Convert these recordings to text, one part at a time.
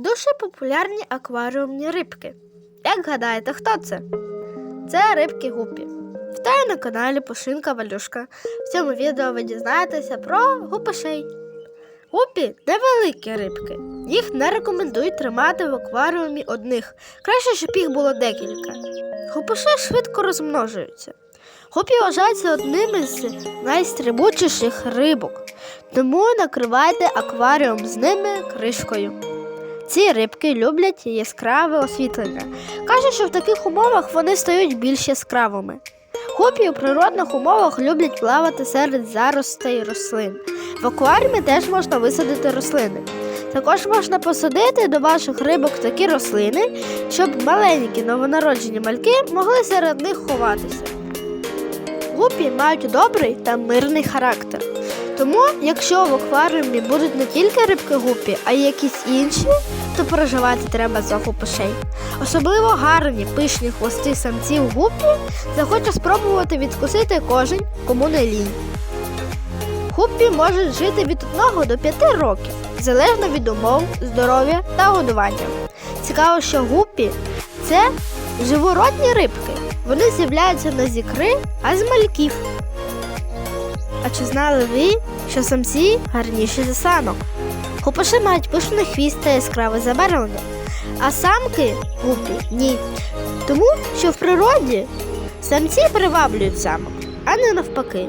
Дуже популярні акваріумні рибки. Як гадаєте, хто це? Це рибки гупі. Вітаю на каналі Пушинка Валюшка. В цьому відео ви дізнаєтеся про гупашей. Гупі невеликі рибки. Їх не рекомендують тримати в акваріумі одних. Краще, щоб їх було декілька. Гупаші швидко розмножуються. Гупі вважаються одним із найстрибучіших рибок, тому накривайте акваріум з ними кришкою. Ці рибки люблять яскраве освітлення. Кажуть, що в таких умовах вони стають більш яскравими. Гупі у природних умовах люблять плавати серед заростей рослин. В акваріумі теж можна висадити рослини. Також можна посадити до ваших рибок такі рослини, щоб маленькі новонароджені мальки могли серед них ховатися. Гупі мають добрий та мирний характер. Тому, якщо в акваріумі будуть не тільки рибки гупі, а й якісь інші, то проживати треба за гупишей. Особливо гарні пишні хвости самців гупі захоче спробувати відкусити кожен, кому не лінь. Гупі можуть жити від 1 до 5 років, залежно від умов, здоров'я та годування. Цікаво, що гупі це живородні рибки. Вони з'являються не з ікри, а з мальків. А чи знали ви, що самці гарніші за самок? Гупаші мають пишний хвіст та яскраве забарвлення, а самки гупі ні. Тому що в природі самці приваблюють самок, а не навпаки.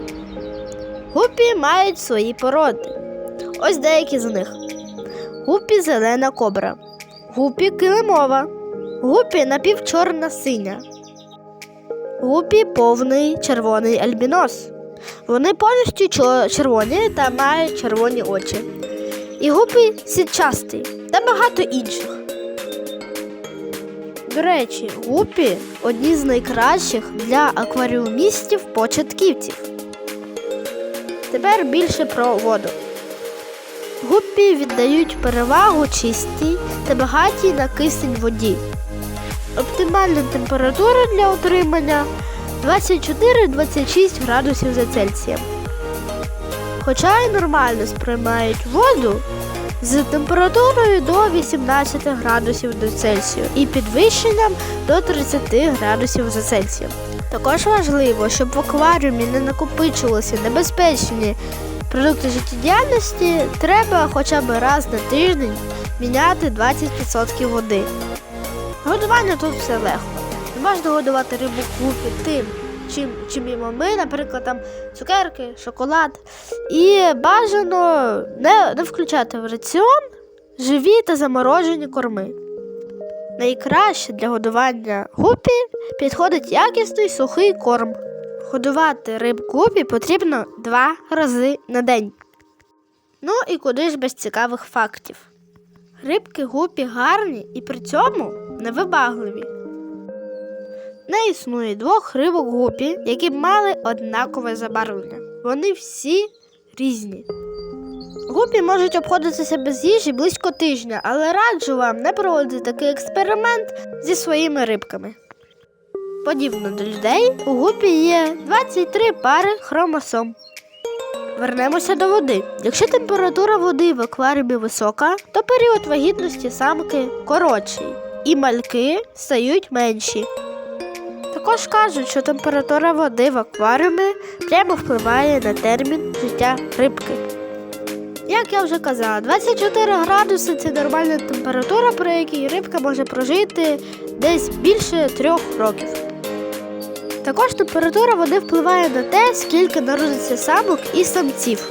Гупі мають свої породи. Ось деякі з них: гупі зелена кобра, гупі килимова, гупі напівчорна синя, гупі повний червоний альбінос. Вони повністю червоні та мають червоні очі. І гупі сітчастий та багато інших. До речі, гупі одні з найкращих для акваріумістів початківців. Тепер більше про воду. Гуппі віддають перевагу чистій та багатій на кисень воді. Оптимальна температура для отримання 24-26 градусів за Цельсієм. Хоча й нормально сприймають воду з температурою до 18 градусів до Цельсію і підвищенням до 30 градусів за Цельсієм. Також важливо, щоб в акваріумі не накопичувалися небезпечні продукти життєдіяльності, треба хоча б раз на тиждень міняти 20% води. Годування тут все легко. Можна годувати рибу купі тим, чим, чим їмо ми, наприклад, там цукерки, шоколад. І бажано не, не включати в раціон живі та заморожені корми. Найкраще для годування гупі підходить якісний сухий корм. Годувати риб гупі потрібно два рази на день. Ну і куди ж без цікавих фактів. Рибки гупі гарні і при цьому невибагливі. Не існує двох рибок гупі, які мали однакове забарвлення. Вони всі різні. Гупі можуть обходитися без їжі близько тижня, але раджу вам не проводити такий експеримент зі своїми рибками. Подібно до людей, у гупі є 23 пари хромосом. Вернемося до води. Якщо температура води в акваріумі висока, то період вагітності самки коротший, і мальки стають менші. Також кажуть, що температура води в акваріумі прямо впливає на термін життя рибки. Як я вже казала, 24 градуси це нормальна температура, при якій рибка може прожити десь більше трьох років. Також температура води впливає на те, скільки народиться самок і самців.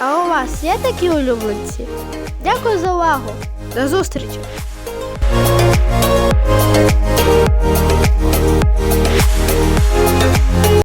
А у вас є такі улюбленці? Дякую за увагу! До зустрічі!